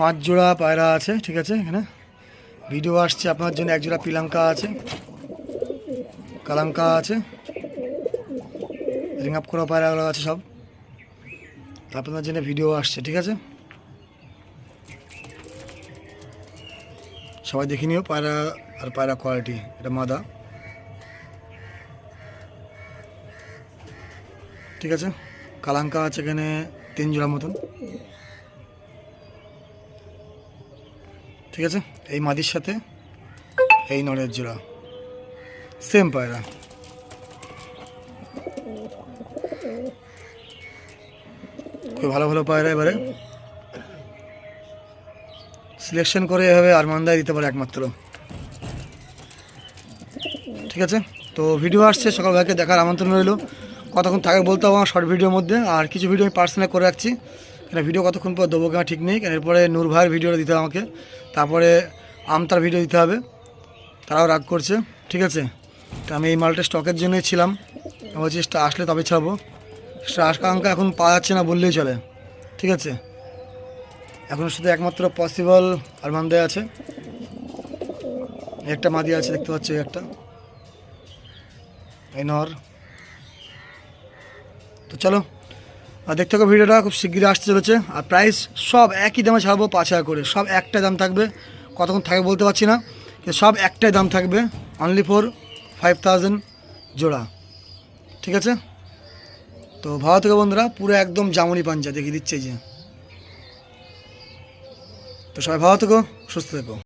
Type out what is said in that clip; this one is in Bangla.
পাঁচ জোড়া পায়রা আছে, ঠিক আছে, এখানে। ভিডিও আসছে আপনার জন্য, এক জোড়া পিলাঙ্কা আছে, কালাঙ্কা আছে রিং আপ করা পায়রাগুলো আছে সব। আপনার জন্য ভিডিও আসছে, ঠিক আছে? সবাই দেখে নিও পায়রা আর পায়রা কোয়ালিটি এটা মাদা। ঠিক আছে? কালাঙ্কা আছে এখানে তিন জোড়া মতন। ঠিক আছে? এই মাদির সাথে, এই নড়ের জোড়া। সেম পায়রা। খুব ভালো ভালো পায়রা এবারে। সিলেকশন করে এভাবে আরমানদায় দিতে পারে একমাত্র। ঠিক আছে? তো ভিডিও আসছে, সকাল ভাইকে দেখার আমন্ত্রণ রইল। কতক্ষণ থাকে বলতে হবে আমার শর্ট ভিডিওর মধ্যে। আর কিছু ভিডিও আমি পার্সোনাল করে রাখছি। কেন ভিডিও কতক্ষণ পর দেবো কিনা ঠিক নেই কেন এরপরে নূর ভাইয়ের ভিডিওটা দিতে হবে আমাকে। তারপরে আমতার ভিডিও দিতে হবে। তারাও রাগ করছে, ঠিক আছে? তো আমি এই মালটা স্টকের জন্যই ছিলাম। বলছি আসলে তবে ছাড়বো। আশঙ্কা এখন পাওয়া যাচ্ছে না বললেই চলে, ঠিক আছে? এখন শুধু একমাত্র পসিবল আরমানদে আছে। একটা মাদি আছে, দেখতে পাচ্ছি একটা। এই নর। তো চলো আর দেখতে থাকো ভিডিওটা, খুব শিগগিরই আসতে চলেছে। আর প্রাইস সব একই দামে ছাড়বো পাঁচ হাজার করে। সব একটাই দাম থাকবে। কতক্ষণ থাকে বলতে পারছি না। কিন্তু সব একটাই দাম থাকবে। অনলি ফর ফাইভ থাউজেন্ড জোড়া। ঠিক আছে? তো ভালো থেকে বন্ধুরা, পুরো একদম জামুনি পাঞ্জা দেখিয়ে দিচ্ছে যে। তো সবাই ভালো থেকো, সুস্থ থেকো।